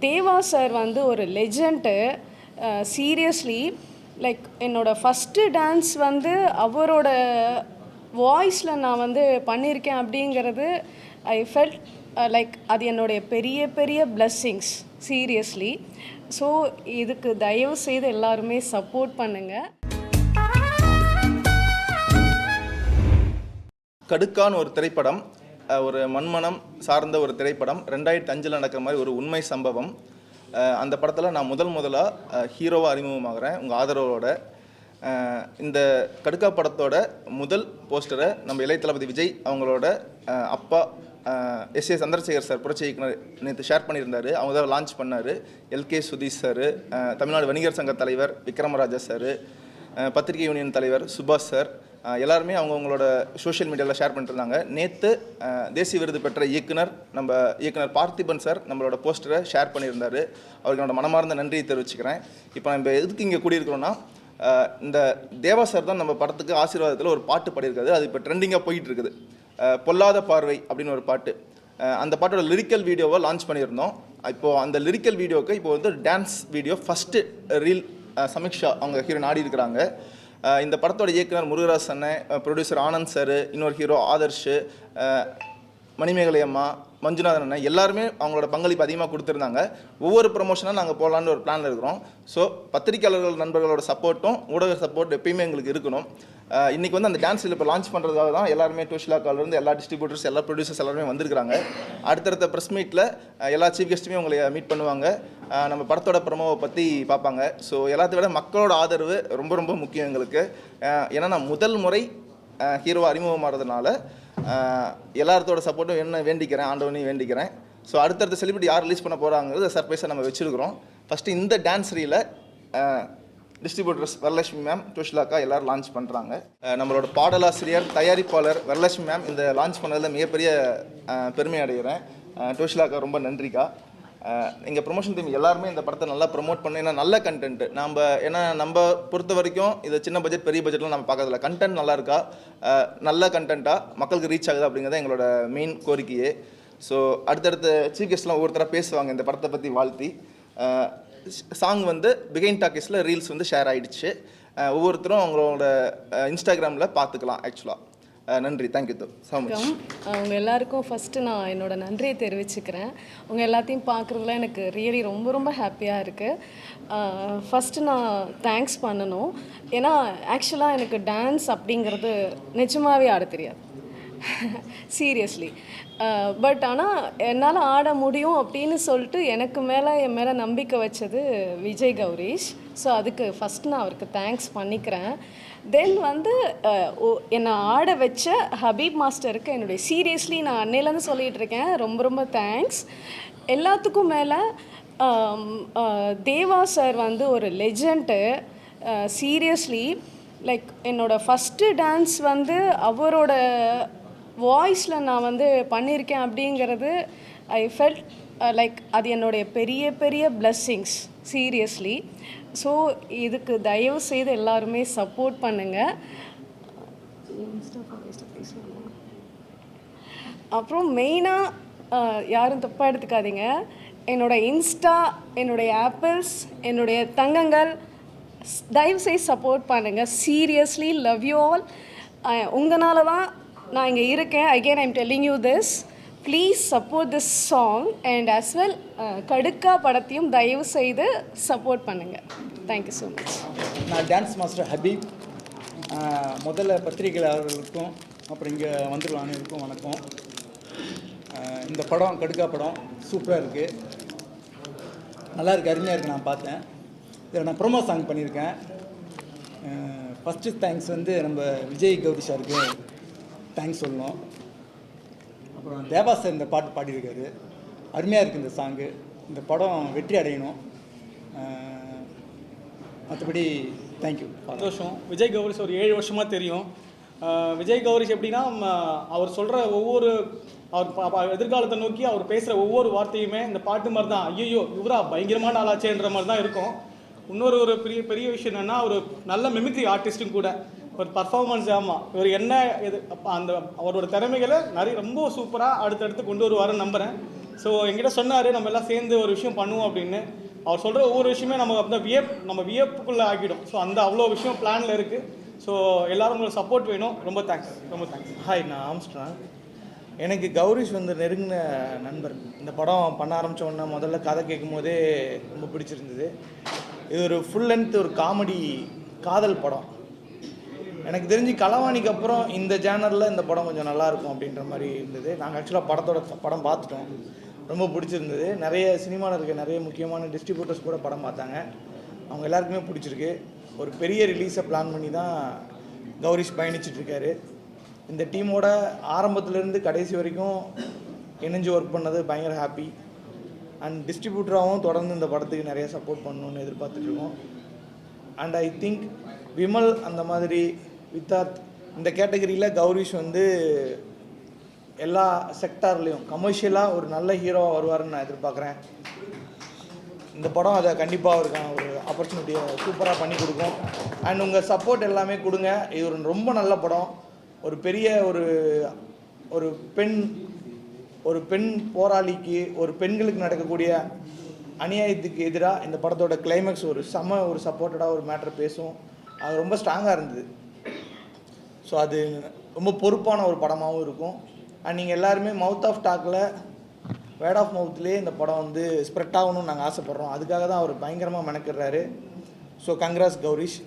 தேவா sir வந்து ஒரு legend seriously like என்னோட ஃபஸ்ட்டு டான்ஸ் வந்து அவரோட வாய்ஸில் நான் வந்து பண்ணியிருக்கேன் அப்படிங்கிறது ஐ ஃபெல்ட் லைக் அது என்னுடைய பெரிய பெரிய blessings சீரியஸ்லி ஸோ இதுக்கு தயவு செய்து எல்லாருமே சப்போர்ட் பண்ணுங்கள் கடுக்கான்னு ஒரு திரைப்படம் ஒரு மண்மனம் சார்ந்த ஒரு திரைப்படம். ரெண்டாயிரத்தி அஞ்சில் நடக்கிற மாதிரி ஒரு உண்மை சம்பவம். அந்த படத்தில் நான் முதல் முதலாக ஹீரோவாக அறிமுகமாகிறேன். உங்கள் ஆதரவோட. இந்த கடுக்கா படத்தோட முதல் போஸ்டரை நம்ம இளைய தளபதி விஜய் அவங்களோட அப்பா எஸ் ஏ சந்திரசேகர் சார் புரட்சி இயக்குனர் நேற்று ஷேர் பண்ணியிருந்தாரு. அவங்க தான் லான்ச் பண்ணார். எல்கே சுதீஷ் சார் தமிழ்நாடு வணிகர் சங்க தலைவர் விக்ரமராஜா சார் பத்திரிகை யூனியன் தலைவர் சுபாஷ் சார் எல்லாருமே அவங்கவுங்களோட சோஷியல் மீடியாவில் ஷேர் பண்ணிட்டு இருந்தாங்க நேற்று தேசிய விருது பெற்ற இயக்குனர் நம்ம இயக்குனர் பார்த்திபன் சார் நம்மளோட போஸ்டரை ஷேர் பண்ணியிருந்தார். அவருக்கு என்னோட மனமார்ந்த நன்றியை தெரிவிச்சுக்கிறேன். இப்போ நம்ம எதுக்கு இங்கே கூடியிருக்கிறோன்னா இந்த தேவா சார் தான் நம்ம படத்துக்கு ஆசீர்வாதத்தில் ஒரு பாட்டு பாடியிருக்காரு. அது இப்போ ட்ரெண்டிங்காக போயிட்டு இருக்குது பொல்லாத பார்வை அப்படின்னு ஒரு பாட்டு. அந்த பாட்டோட லிரிக்கல் வீடியோவை லான்ச் பண்ணியிருந்தோம். இப்போது அந்த லிரிக்கல் வீடியோவுக்கு இப்போ வந்து dance video first reel Sameeksha அவங்க ஹீரோ ஆடி இருக்கிறாங்க. இந்த படத்தோட இயக்குனர் முருகராசன் ப்ரொடியூசர் ஆனந்த் சார் இன்னொரு ஹீரோ ஆதர்ஷ் மணிமேகலை அம்மா மஞ்சுநாதன் அண்ணன் எல்லாருமே அவங்களோட பங்களிப்பு அதிகமாக கொடுத்துருந்தாங்க. ஒவ்வொரு ப்ரொமோஷனாக நாங்கள் போகலான்னு ஒரு பிளானில் இருக்கிறோம். ஸோ பத்திரிக்கையாளர்கள் நண்பர்களோட சப்போர்ட்டும் ஊடக சப்போர்ட் எப்பயுமே எங்களுக்கு இருக்கணும். இன்றைக்கி வந்து அந்த டான்ஸ் இப்போ லான்ச் பண்ணுறதுக்காக தான் எல்லாருமே டூஷிலாக்காலேருந்து இருந்து எல்லா டிஸ்ட்ரிபியூட்டர்ஸ் எல்லா ப்ரொடியூசர்ஸ் எல்லாருமே வந்திருக்கிறாங்க. அடுத்தடுத்த ப்ரெஸ் மீட்டில் எல்லா சீஃப் கெஸ்ட்டுமே உங்களை மீட் பண்ணுவாங்க. நம்ம படத்தோட ப்ரமோவை பற்றி பார்ப்பாங்க. ஸோ எல்லாத்தை விட மக்களோட ஆதரவு ரொம்ப ரொம்ப முக்கியம் எங்களுக்கு. ஏன்னா நான் முதல் முறை ஹீரோவாக அறிமுகமாகிறதுனால எல்லாத்தோட சப்போர்ட்டும் என்ன வேண்டிக்கிறேன் ஆண்டவனையும் வேண்டிக்கிறேன். ஸோ அடுத்தடுத்த செலிபிரிட்டி யார் ரிலீஸ் பண்ண போகிறாங்கிறது சர்ப்ரைஸாக நம்ம வச்சுருக்கிறோம். ஃபஸ்ட்டு இந்த டான்ஸ் ரீல டிஸ்ட்ரிபியூட்டர்ஸ் வரலட்சுமி மேம் டோஷிலாக்கா எல்லோரும் லான்ச் பண்ணுறாங்க நம்மளோட பாடலாசிரியர் தயாரிப்பாளர் வரலட்சுமி மேம் இந்த லான்ச் பண்ணதில் மிகப்பெரிய பெருமை அடைகிறேன். டோஷிலாக்கா ரொம்ப நன்றிக்கா. எங்கள் ப்ரொமோஷன் டீம் எல்லாருமே இந்த படத்தை நல்லா ப்ரொமோட் பண்ணி. ஏன்னா நல்ல கண்டென்ட் நம்ம ஏன்னா நம்ம பொறுத்த வரைக்கும் இது சின்ன பட்ஜெட் பெரிய பட்ஜெட்லாம் நம்ம பார்க்கறதில்ல. கண்டென்ட் நல்லா இருக்கா? நல்ல கண்டென்ட்டாக மக்களுக்கு ரீச் ஆகுது அப்படிங்கிறத எங்களோட மெயின் கோரிக்கையே. ஸோ அடுத்தடுத்த சீஃப் கெஸ்ட்லாம் ஒவ்வொருத்தராக பேசுவாங்க இந்த படத்தை பற்றி வாழ்த்தி. சாங் வந்து பிகைன் டாக்கீஸில் ரீல்ஸ் வந்து ஷேர் ஆகிடுச்சு ஒவ்வொருத்தரும் அவங்களோட இன்ஸ்டாகிராமில் பார்த்துக்கலாம் ஆக்சுவலாக நன்றி. தேங்க்யூ ஸோ மச் அவங்க எல்லாருக்கும் ஃபஸ்ட்டு நான் என்னோட நன்றியை தெரிவிச்சுக்கிறேன். உங்கள் எல்லாத்தையும் பார்க்குறதுல எனக்கு ரியலி ரொம்ப ரொம்ப ஹாப்பியாக இருக்குது ஃபஸ்ட்டு நான் தேங்க்ஸ் பண்ணணும். ஏன்னா ஆக்சுவலாக எனக்கு டான்ஸ் அப்படிங்கிறது நிஜமாகவே ஆட தெரியாது. சீரியஸ்லி பட் ஆனால் என்னால் ஆட முடியும் அப்படின்னு சொல்லிட்டு எனக்கு மேலே என் மேலே நம்பிக்கை வச்சது விஜய் கௌரீஷ். ஸோ அதுக்கு ஃபஸ்ட் நான் அவருக்கு தேங்க்ஸ் பண்ணிக்கிறேன். தென் வந்து என்னை ஆட வச்ச ஹபீப் மாஸ்டருக்கு என்னுடைய சீரியஸ்லி நான் அன்னையிலேருந்து சொல்லிகிட்டு இருக்கேன். ரொம்ப ரொம்ப தேங்க்ஸ் எல்லாத்துக்கும் மேலே தேவா சார் வந்து ஒரு லெஜண்ட்டு சீரியஸ்லி லைக் என்னோடய ஃபஸ்ட்டு டான்ஸ் வந்து அவரோட வாய்ஸில் நான் வந்து பண்ணியிருக்கேன் அப்படிங்கிறது ஐ ஃபெல்ட் லைக் அது என்னுடைய பெரிய பெரிய blessings. சீரியஸ்லி ஸோ இதுக்கு தயவு செய்து எல்லாருமே சப்போர்ட் பண்ணுங்கள் அப்புறம் மெயினாக யாரும் தப்பாக எடுத்துக்காதீங்க. என்னோட இன்ஸ்டா என்னுடைய ஆப்பிள்ஸ் என்னுடைய தங்கங்கள் தயவு செய்து சப்போர்ட் பண்ணுங்கள் சீரியஸ்லி லவ் யூ ஆல் உங்களால தான் நான் இங்கே இருக்கேன். Again I'm telling you this please support this song and as well Kadukka படத்தையும் தயவு செய்து சப்போர்ட் பண்ணுங்கள் தேங்க்யூ ஸோ மச் நான் டான்ஸ் மாஸ்டர் ஹபீப் முதல்ல பத்திரிகையாளர்களுக்கும் அப்புறம் இங்கே வந்துருவானுக்கும் வணக்கம். இந்த படம் கடுக்கா படம் சூப்பராக இருக்குது நல்லா இருக்குது அருமையாக இருக்குது நான் பார்த்தேன். இதில் நான் ப்ரோமோ சாங் பண்ணியிருக்கேன். ஃபஸ்ட்டு தேங்க்ஸ் வந்து நம்ம விஜய் கௌரி சாருக்கு தேங்க்ஸ் சொல்லணும். அப்புறம் தேவா சார் இந்த பாட்டு பாடியிருக்காரு. அருமையாக இருக்குது இந்த சாங்கு இந்த படம் வெற்றி அடையணும். மற்றபடி தேங்க்யூ சந்தோஷம். விஜய் கௌரிஸ் ஒரு ஏழு வருஷமாக தெரியும். விஜய் கௌரிஷ் எப்படின்னா அவர் சொல்கிற ஒவ்வொரு அவர் எதிர்காலத்தை நோக்கி அவர் பேசுகிற ஒவ்வொரு வார்த்தையுமே இந்த பாட்டு மாதிரி தான் ஐயோ இவரா பயங்கரமான ஆளாச்சேன்ற மாதிரி தான் இருக்கும். இன்னொரு ஒரு பெரிய பெரிய விஷயம் என்னென்னா ஒரு நல்ல மெமிக்ரி ஆர்டிஸ்ட்டும் கூட. ஒரு பர்ஃபார்மன்ஸ் ஆமாம் இவர் என்ன இது அப்போ அந்த அவரோட திறமைகளை நிறைய ரொம்ப சூப்பராக அடுத்தடுத்து கொண்டு வருவாருன்னு நம்புகிறேன் ஸோ எங்கிட்ட சொன்னார் நம்ம எல்லாம் சேர்ந்து ஒரு விஷயம் பண்ணுவோம் அப்படின்னு. அவர் சொல்கிற ஒவ்வொரு விஷயமே நம்ம அந்த வியப் நம்ம வியப்புக்குள்ளே ஆக்கிடும் ஸோ அந்த அவ்வளோ விஷயம் பிளானில் இருக்குது ஸோ எல்லாரும் உங்களுக்கு சப்போர்ட் வேணும். ரொம்ப தேங்க்ஸ் ரொம்ப தேங்க்ஸ் ஹாய் நான் ஆம்ஸ்ட்ராங். எனக்கு கௌரிஷ் வந்து நெருங்கின நண்பர். இந்த படம் பண்ண ஆரம்பிச்ச உடனே முதல்ல கதை கேட்கும் போதே ரொம்ப பிடிச்சிருந்தது. இது ஒரு ஃபுல் லென்த் ஒரு காமெடி காதல் படம். எனக்கு தெரிஞ்சு கலவாணிக்கு அப்புறம் இந்த ஜேனரில் இந்த படம் கொஞ்சம் நல்லாயிருக்கும் அப்படின்ற மாதிரி இருந்தது. நாங்கள் ஆக்சுவலாக படத்தோட படம் பார்த்துட்டோம். ரொம்ப பிடிச்சிருந்தது. நிறைய சினிமாவில் இருக்க நிறைய முக்கியமான டிஸ்ட்ரிபியூட்டர்ஸ் கூட படம் பார்த்தாங்க. அவங்க எல்லாருக்குமே பிடிச்சிருக்கு. ஒரு பெரிய ரிலீஸை பிளான் பண்ணி தான் கௌரிஷ் பயணிச்சிட்ருக்காரு. இந்த டீமோட ஆரம்பத்துலேருந்து கடைசி வரைக்கும் இணைஞ்சு ஒர்க் பண்ணது பயங்கர ஹாப்பி அண்ட் டிஸ்ட்ரிபியூட்டராகவும் தொடர்ந்து இந்த படத்துக்கு நிறைய சப்போர்ட் பண்ணணும்னு எதிர்பார்த்துட்ருக்கோம். அண்ட் ஐ திங்க் விமல் அந்த மாதிரி வித்தார்த் இந்த கேட்டகரியில் கௌரிஷ் வந்து எல்லா செக்டார்லேயும் கமர்ஷியலாக ஒரு நல்ல ஹீரோவாக வருவாருன்னு நான் எதிர்பார்க்குறேன். இந்த படம் அதை கண்டிப்பாக அவருக்கான ஒரு ஆப்பர்ச்சுனிட்டியை சூப்பராக பண்ணி கொடுக்கும். அண்ட் உங்கள் சப்போர்ட் எல்லாமே கொடுங்க. இது ஒரு ரொம்ப நல்ல படம். ஒரு பெரிய ஒரு ஒரு பெண் ஒரு பெண் போராளிக்கு ஒரு பெண்களுக்கு நடக்கக்கூடிய அநியாயத்துக்கு எதிராக இந்த படத்தோட கிளைமேக்ஸ் ஒரு செம ஒரு சப்போர்ட்டடாக ஒரு மேட்ரு பேசும். அது ரொம்ப ஸ்ட்ராங்காக இருந்தது. ஸோ அது ரொம்ப பொறுப்பான ஒரு படமாகவும் இருக்கும். அண்ட் நீங்கள் எல்லாருமே மவுத் ஆஃப் டாக்கில் வேர்ட் ஆஃப் மவுத்லேயே இந்த படம் வந்து ஸ்ப்ரெட் ஆகணும்னு நாங்கள் ஆசைப்பட்றோம். அதுக்காக தான் அவர் பயங்கரமாக மெனக்கிடுறாரு. So congrats Gourish.